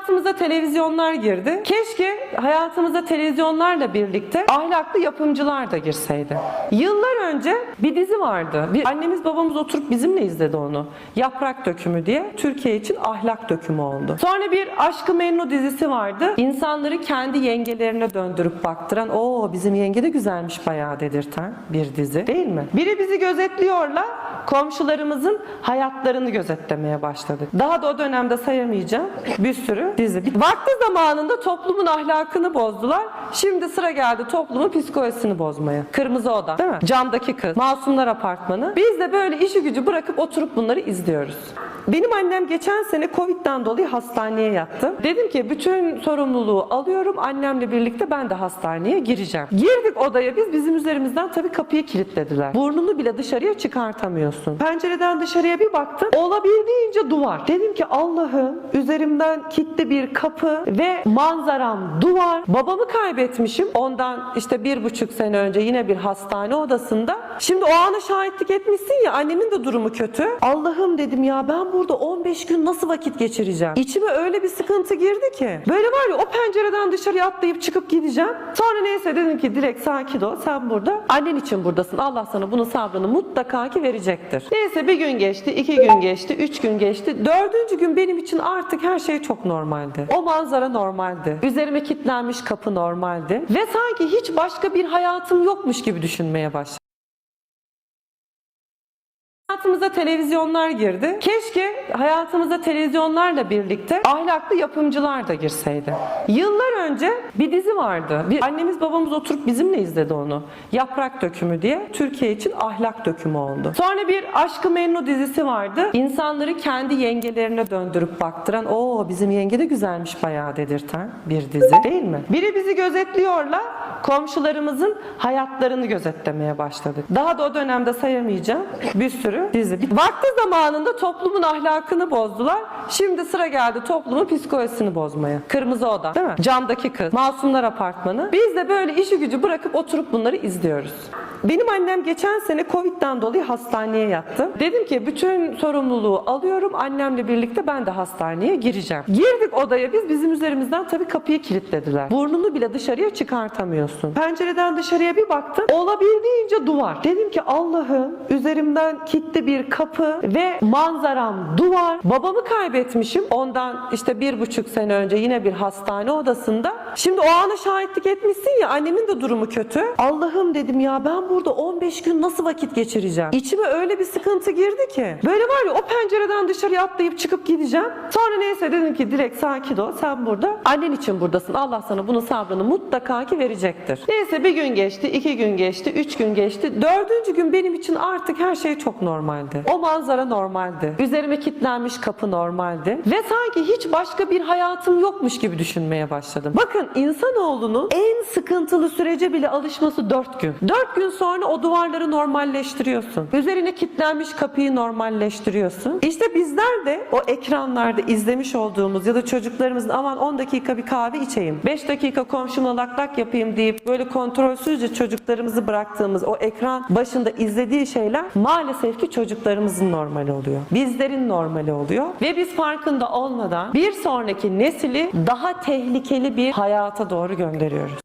Hayatımıza televizyonlar girdi. Keşke hayatımıza televizyonlarla birlikte ahlaklı yapımcılar da girseydi. Yıllar önce bir dizi vardı. Bir annemiz babamız oturup bizimle izledi onu. Yaprak Dökümü diye Türkiye için ahlak dökümü oldu. Sonra bir Aşkı Memnu dizisi vardı. İnsanları kendi yengelerine döndürüp baktıran, o bizim yenge de güzelmiş bayağı dedirten bir dizi değil mi? Biri bizi gözetliyorla komşularımızın hayatlarını gözetlemeye başladık. Daha da o dönemde sayamayacağım bir sürü dizi. Vakti zamanında toplumun ahlakını bozdular. Şimdi sıra geldi toplumun psikolojisini bozmaya. Kırmızı Oda, değil mi? Camdaki kız, Masumlar Apartmanı. Biz de böyle işi gücü bırakıp oturup bunları izliyoruz. Benim annem geçen sene Covid'den dolayı hastaneye yattı. Dedim ki bütün sorumluluğu alıyorum. Annemle birlikte ben de hastaneye gireceğim. Girdik odaya biz bizim üzerimizden tabii kapıyı kilitlediler. Burnunu bile dışarıya çıkartamıyorsun. Pencereden dışarıya bir baktım. Olabildiğince duvar. Dedim ki Allah'ım üzerimden kilitli bir kapı ve manzaram duvar. Babamı kaybetmişim. Ondan işte bir buçuk sene önce yine bir hastane odasında. Şimdi o ana şahitlik etmişsin ya annemin de durumu kötü. Allah'ım dedim ya ben burada 15 gün nasıl vakit geçireceğim? İçime öyle bir sıkıntı girdi ki. Böyle var ya o pencereden dışarıya atlayıp çıkıp gideceğim. Sonra neyse dedim ki direkt sakin ol sen burada. Annen için buradasın. Allah sana bunun sabrını mutlaka ki verecektir. Neyse bir gün geçti, iki gün geçti, üç gün geçti. Dördüncü gün benim için artık her şey çok normaldi. O manzara normaldi. Üzerime kilitlenmiş kapı normaldi. Ve sanki hiç başka bir hayatım yokmuş gibi düşünmeye başladım. Hayatımıza televizyonlar girdi. Keşke hayatımıza televizyonlarla birlikte ahlaklı yapımcılar da girseydi. Yıllar önce bir dizi vardı. Bir annemiz babamız oturup bizimle izledi onu. Yaprak Dökümü diye Türkiye için ahlak dökümü oldu. Sonra bir Aşkı Memnu dizisi vardı. İnsanları kendi yengelerine döndürüp baktıran, o bizim yenge de güzelmiş bayağı dedirten bir dizi değil mi? Biri bizi gözetliyorla komşularımızın hayatlarını gözetlemeye başladık. Daha da o dönemde sayamayacağım bir sürü dizi. Vakti zamanında toplumun ahlakını bozdular. Şimdi sıra geldi toplumun psikolojisini bozmaya. Kırmızı Oda, değil mi? Camdaki kız, Masumlar Apartmanı. Biz de böyle işi gücü bırakıp oturup bunları izliyoruz. Benim annem geçen sene Covid'den dolayı hastaneye yattı. Dedim ki bütün sorumluluğu alıyorum. Annemle birlikte ben de hastaneye gireceğim. Girdik odaya biz bizim üzerimizden tabii kapıyı kilitlediler. Burnunu bile dışarıya çıkartamıyorsun. Pencereden dışarıya bir baktım. Olabildiğince duvar. Dedim ki Allah'ım üzerimden kilitli bir kapı ve manzaram duvar. Babamı kaybetmişim. Ondan işte bir buçuk sene önce yine bir hastane odasında. Şimdi o ana şahitlik etmişsin ya annemin de durumu kötü. Allah'ım dedim ya ben burada 15 gün nasıl vakit geçireceğim? İçime öyle bir sıkıntı girdi ki. Böyle var ya o pencereden dışarıya atlayıp çıkıp gideceğim. Sonra neyse dedim ki direkt sakin ol sen burada. Annen için buradasın. Allah sana bunun sabrını mutlaka ki verecektir. Neyse bir gün geçti, iki gün geçti, üç gün geçti. Dördüncü gün benim için artık her şey çok normaldi. O manzara normaldi. Üzerime kilitlenmiş kapı normaldi. Ve sanki hiç başka bir hayatım yokmuş gibi düşünmeye başladım. Bakın insanoğlunun en sıkıntılı sürece bile alışması dört gün. Dört gün sonra o duvarları normalleştiriyorsun. Üzerine kilitlenmiş kapıyı normalleştiriyorsun. İşte bizler de o ekranlarda izlemiş olduğumuz ya da çocuklarımızın aman 10 dakika bir kahve içeyim, 5 dakika komşumla lak lak yapayım deyip böyle kontrolsüzce çocuklarımızı bıraktığımız o ekran başında izlediği şeyler maalesef ki çocuklarımızın normali oluyor. Bizlerin normali oluyor. Ve biz farkında olmadan bir sonraki nesili daha tehlikeli bir hayata doğru gönderiyoruz.